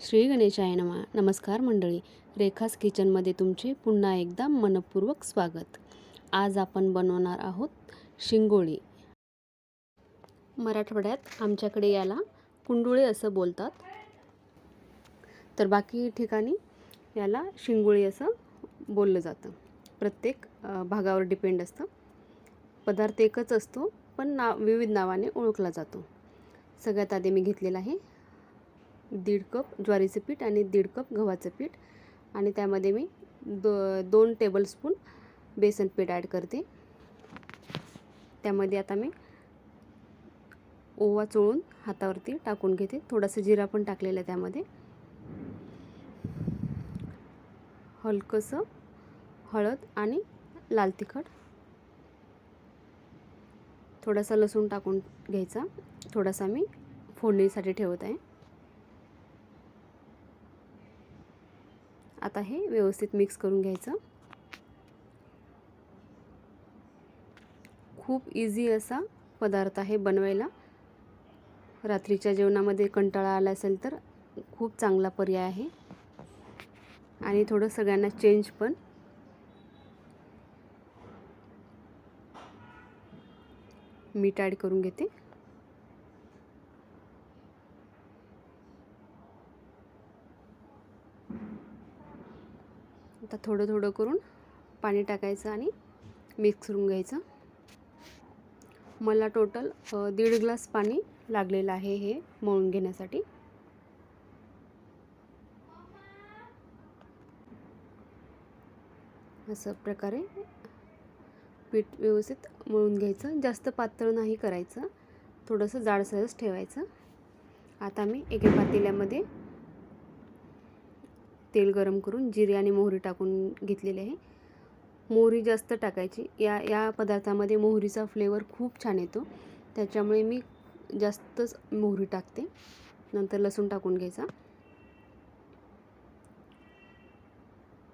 श्री गणेशाय नमा. नमस्कार मंडळी. रेखास किचनमध्ये तुमचे पुन्हा एकदा मनपूर्वक स्वागत. आज आपण बनवणार आहोत शिंगोळी. मराठवाड्यात आमच्याकडे याला कुंडुळे असं बोलतात. तर बाकी ठिकाणी याला शिंगोळी असं बोललं जातं. प्रत्येक भागावर डिपेंड असतं. पदार्थ एकच असतो पण नाव विविध नावाने ओळखला जातो. सगळ्यात आधी मी घेतलेला आहे दीड कप ज्वारीचं पीठ आणि दीड कप गव्हाचं पीठ. आणि त्यामध्ये मी दो दोन टेबलस्पून बेसन पीठ ॲड करते. त्यामध्ये आता मी ओवा चोळून हातावरती टाकून घेते. थोडासा जिरा पण टाकलेला आहे त्यामध्ये. हलकंसं हळद आणि लाल तिखट. थोडासा लसूण टाकून घ्यायचा. थोडासा मी फोडणीसाठी ठेवत आहे. आता हे व्यवस्थित मिक्स करून घ्यायचं. खूप इझी असा पदार्थ आहे बनवायला. रात्रीच्या जेवणामध्ये कंटाळा आला असेल तर खूप चांगला पर्याय आहे. आणि थोडं सगळ्यांना चेंज पण. मीठ ॲड करून घेते. आता थोडं थोडं करून पाणी टाकायचं आणि मिक्स करून घ्यायचं. मला टोटल दीड ग्लास पाणी लागलेलं आहे हे मळून घेण्यासाठी. असं प्रकारे पीठ व्यवस्थित मळून घ्यायचं. जास्त पातळ नाही करायचं. थोडंसं जाडसरच ठेवायचं. आता मी एका पातेल्यामध्ये तेल गरम करून जिरे आणि मोहरी टाकून घेतलेली आहे. मोहरी जास्त टाकायची. या या पदार्थामध्ये मोहरीचा फ्लेवर खूप छान येतो. त्याच्यामुळे मी जास्तच मोहरी टाकते. नंतर लसूण टाकून घ्यायचा.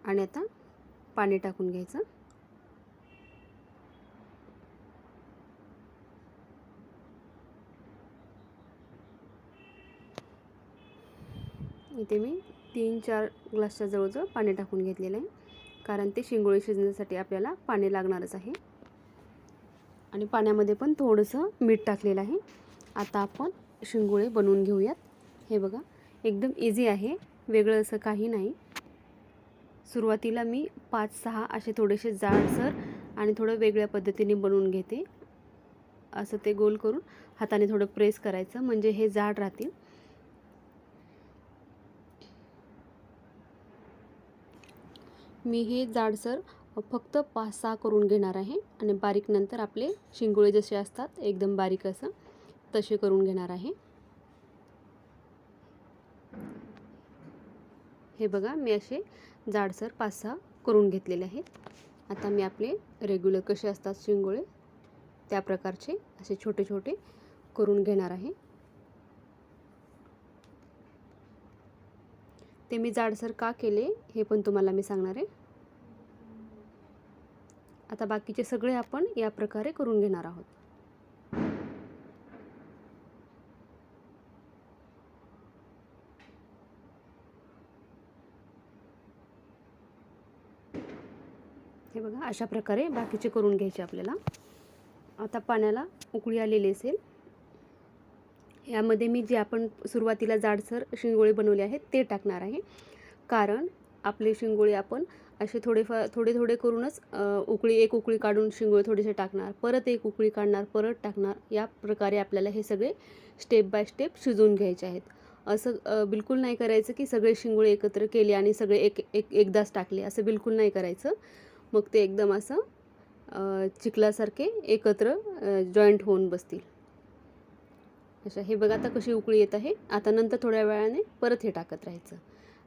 आणि आता पाणी टाकून घ्यायचं. इथे मी तीन चार ग्लासच्या जवळजवळ पाणी टाकून घेतलेलं आहे. कारण ते शिंगोळे शिजण्यासाठी आपल्याला पाणी लागणारच आहे. आणि पाण्यामध्ये पण थोडंसं मीठ टाकलेलं आहे. आता आपण शिंगोळे बनवून घेऊयात. हे बघा एकदम इझी आहे. वेगळं असं काही नाही. सुरुवातीला मी पाच सहा असे थोडेसे जाडसर आणि थोडं वेगळ्या पद्धतीने बनवून घेते. असं ते गोल करून हाताने थोडं प्रेस करायचं. म्हणजे हे जाड राहतील. मी हे जाडसर फक्त पाच सहा करून घेणार आहे आणि बारीक नंतर आपले शिंगोळे जसे असतात एकदम बारीक असं तसे करून घेणार आहे. हे बघा मी असे जाडसर पाच सहा करून घेतलेले आहेत. आता मी आपले रेग्युलर कसे असतात शिंगोळे त्या प्रकारचे असे छोटे छोटे करून घेणार आहे. ते मी जाडसर का केले हे पण तुम्हाला मी सांगणार आहे. आता बाकीचे सगळे आपण या प्रकारे करून घेणार आहोत. हे बघा अशा प्रकारे बाकीचे करून घ्यायचे आपल्याला. आता पाण्याला उकळी आलेली असेल. यामध्ये मी जे आपण सुरुवातीला जाडसर शिंगोळे बनवले आहेत ते टाकणार आहे. कारण आपले शिंगोळे आपण असे थोडेफार थोडे थोडे करूनच उकळी एक उकळी काढून शिंगोळे थोडेसे टाकणार परत एक उकळी काढणार परत टाकणार या प्रकारे आपल्याला हे सगळे स्टेप बाय स्टेप शिजवून घ्यायचे आहेत. असं बिलकुल नाही करायचं की सगळे शिंगोळे एकत्र केले आणि सगळे एक एक एकदाच टाकले असं बिलकुल नाही करायचं. मग ते एकदम असं चिखलासारखे एकत्र जॉईंट होऊन बसतील. अशा हे बघा आता कशी उकळी येत आहे. आता नंतर थोड्या वेळाने परत हे टाकत राहायचं.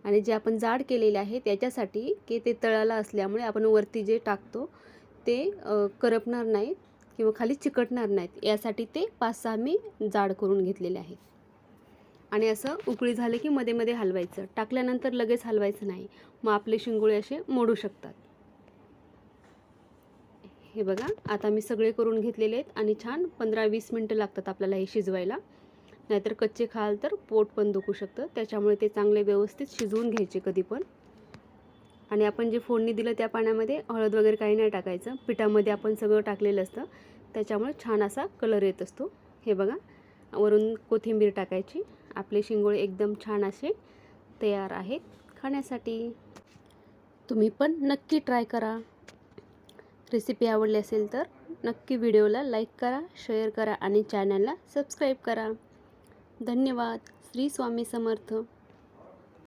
आणि जे आपण जाड केलेले आहे त्याच्यासाठी की ते तळाला असल्यामुळे आपण वरती जे टाकतो ते करपणार नाहीत किंवा खाली चिकटणार नाहीत. यासाठी ते पाच सहा मी जाड करून घेतलेले आहेत आणि असं उकळी झालं की मध्ये मध्ये हलवायचं. टाकल्यानंतर लगेच हलवायचं नाही. मग आपले शिंगोळे असे मोडू शकतात. हे बघा आता मी सगळे करून घेतलेले आहेत आणि छान पंधरा वीस मिनटं लागतात आपल्याला हे शिजवायला. नाहीतर कच्चे खाल तर पोट पण दुखू शकतं. त्याच्यामुळे ते चांगले व्यवस्थित शिजवून घ्यायचे कधी पण. आणि आपण जे फोडणी दिलं त्या पाण्यामध्ये हळद वगैरे काही नाही टाकायचं. पिठामध्ये आपण सगळं टाकलेलं असतं. त्याच्यामुळे छान असा कलर येत असतो. हे बघा वरून कोथिंबीर टाकायची. आपले शिंगोळे एकदम छान असे तयार आहेत खाण्यासाठी. तुम्ही पण नक्की ट्राय करा. रेसिपी आवडली असेल तर नक्की व्हिडिओला लाईक करा शेअर करा आणि चॅनलला सबस्क्राईब करा. धन्यवाद. श्री स्वामी समर्थ.